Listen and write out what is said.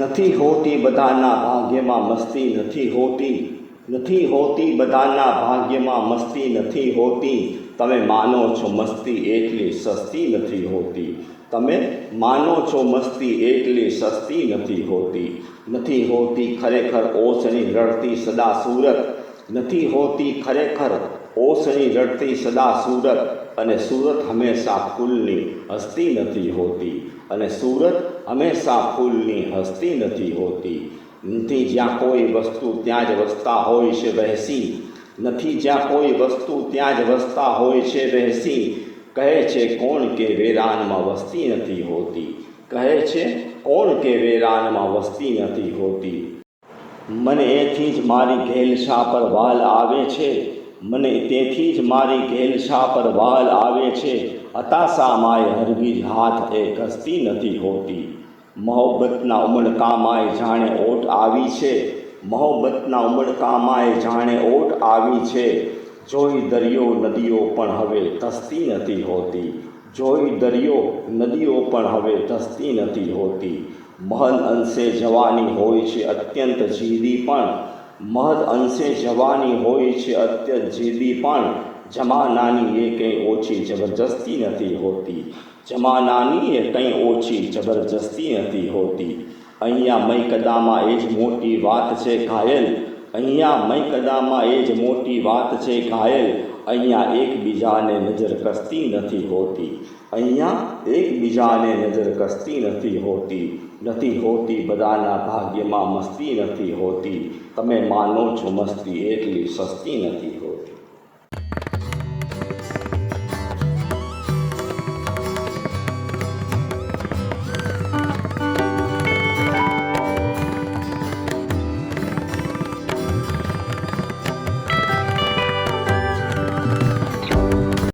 નથી હોતી બધાના ભાગ્યમાં મસ્તી નથી હોતી. નથી હોતી બધાના ભાગ્યમાં મસ્તી નથી હોતી. તમે માનો છો મસ્તી એટલી સસ્તી નથી હોતી. તમે માનો છો મસ્તી એટલી સસ્તી નથી હોતી. નથી હોતી ખરેખર ઓસની રડતી સદા સુરત નથી હોતી ખરેખર ઓસની રડતી સદા સુરત અને સુરત હંમેશા ફૂલની હસતી નથી હોતી. અને સુરત હંમેશા ફૂલની હસતી નથી હોતી. નથી જ્યાં કોઈ વસ્તુ ત્યાં જ વસતા હોય છે વહેસી. નથી જ્યાં કોઈ વસ્તુ ત્યાં જ વસતા હોય છે વહેસી. કહે છે કોણ કે વેરાનમાં વસતી નથી હોતી. કહે છે કોણ કે વેરાનમાં વસતી નથી હોતી. મને એથી જ મારી ઘેલછા પર વાલ આવે છે. મને તેથી જ મારી ઘેલછા પર વાલ આવે છે હતાશા માય હરગીજ હાથ એ ઘસતી નથી હોતી. મોહબ્બતના ઉમળકામાંય જાણે ઓટ આવી છે, મોહબ્બતના ઉમળકામાંય જાણે ઓટ આવી છે. જોઈ દરિયો નદીઓ પણ હવે ધસતી નથી હોતી. જોઈ દરિયો નદીઓ પણ હવે ધસતી નથી હોતી. મહન અંશે જવાની હોય છે અત્યંત જીદી પણ. મહદ અંશે જવાની હોય છે અત્યંત જીદી પણ જમાનાની એ કંઈ ઓછી જબરજસ્તી નથી હોતી. જમાનાની એ કંઈ ઓછી જબરજસ્તી નથી હોતી. અહીંયા મૈકદામાં એ જ મોટી વાત છે ઘાયલ. અહીંયા મૈકદામાં એ જ મોટી વાત છે ઘાયલ. અહીંયા એકબીજાને નજર કસતી નથી હોતી. અહીંયા એકબીજાને નજર કસતી નથી હોતી. નથી હોતી બધાના ભાગ્યમાં મસ્તી નથી હોતી. તમે માનો છો મસ્તી એટલી સસ્તી નથી હોતી.